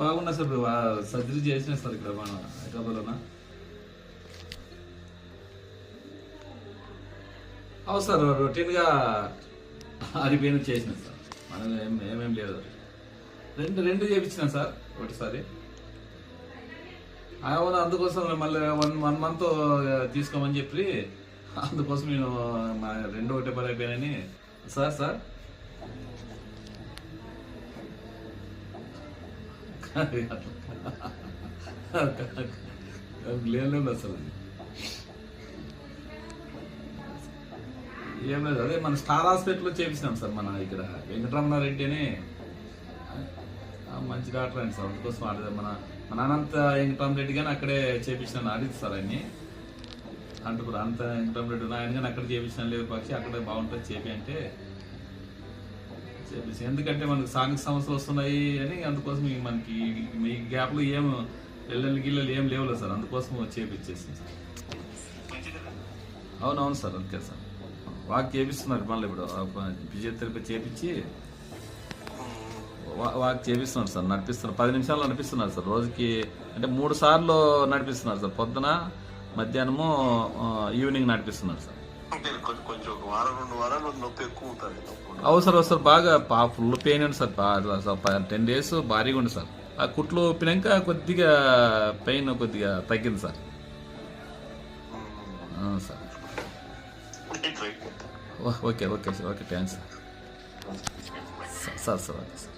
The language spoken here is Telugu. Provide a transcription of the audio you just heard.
బాగున్నా సార్ సర్జరీ చేసిన సార్ ఇక్కడ మన హైదరాబాద్లోన? అవు సార్ రొటీన్గా అరిపోయిన చేసిన సార్. మనం ఏం ఏమేం లేదు. రెండు రెండు చేయించిన సార్ ఒకటిసారి. అవును అందుకోసం మళ్ళీ వన్ వన్ మంత్ తీసుకోమని చెప్పి అందుకోసం నేను మా రెండు ఒకటే పని అయిపోయానని సార్ సార్. లేదు అసలు ఏం లేదు అదే మన స్టార్ హాస్పిటల్లో చేపించినాం సార్ మన ఇక్కడ వెంకటరమణారెడ్డి అని మంచి డాక్టర్ అండి సార్ అందుకోసం ఆడదు. మన మన అనంత వెంకటరామరెడ్డి కానీ అక్కడే చేపించినాను ఆడింది సార్ ఆయన్ని. అంటుకురు అంత వెంకటరామరెడ్డి ఉన్న ఆయన కానీ అక్కడ చేపించినా లేదు పక్షి అక్కడే బాగుంటుంది చేపి అంటే. ఎందుకంటే మనకు సాంఘిక సమస్యలు వస్తున్నాయి అని అందుకోసం మనకి మీ గ్యాప్లో ఏం పిల్లలు గిల్లలు ఏం లేవులే సార్. అందుకోసం చేపించేసింది సార్ అవునవును సార్ అందుకే సార్. వాక్ చేపిస్తున్నారు మళ్ళీ ఇప్పుడు. ఫిజియోథెరపీ చేపించి వా- వాక్ చేపిస్తున్నారు సార్ నడిపిస్తున్నారు. పది నిమిషాలు నడిపిస్తున్నారు సార్ రోజుకి. అంటే మూడు సార్లు నడిపిస్తున్నారు సార్. పొద్దున మధ్యాహ్నము ఈవినింగ్ నడిపిస్తున్నారు సార్. కొంచెం కొంచెం ఒక వారం రెండు వారాలు నొప్పి ఎక్కువ ఉంటుంది. నొప్పి అవసరం సార్ బాగా ఫుల్ పెయిన్ ఉంది సార్. బాగా టెన్ డేస్ భారీగా ఉంది సార్. ఆ కుట్లు ఒప్పినాక కొద్దిగా పెయిన్ కొద్దిగా తగ్గింది sir. Sir. Okay okay sir. Okay thanks sir sir sir okay sir.